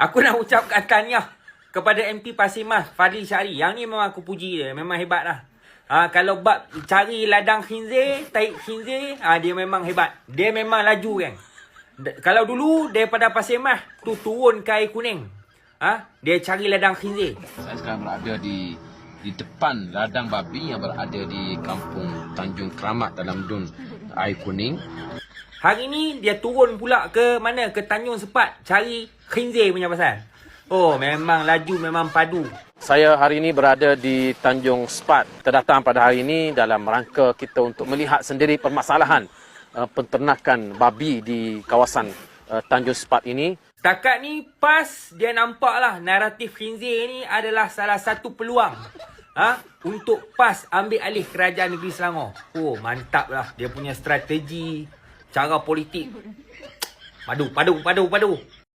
Aku nak ucapkan tahniah kepada MP Pasir Mas, Fadli Syari. Yang ni memang aku puji dia. Memang hebat lah. Ha, kalau bab cari ladang khinzir, taik khinzir, ha, dia memang hebat. Dia memang laju kan. D- kalau dulu daripada Pasir Mas, tu turun ke air kuning. Ha, dia cari ladang khinzir. Saya sekarang berada di di depan ladang babi yang berada di kampung Tanjung Keramat dalam dun air kuning. Hari ni dia turun pula ke mana? Ke Tanjung Sepat cari khinzir punya pasal. Oh, memang laju, memang padu. Saya hari ini berada di Tanjung Sepat. Kita datang pada hari ini dalam rangka kita untuk melihat sendiri permasalahan uh, penternakan babi di kawasan uh, Tanjung Sepat ini. Setakat ni PAS dia nampak lah naratif khinzir ni adalah salah satu peluang ha? untuk PAS ambil alih kerajaan negeri Selangor. Oh mantap lah dia punya strategi, cara politik. Padu, padu, padu, padu.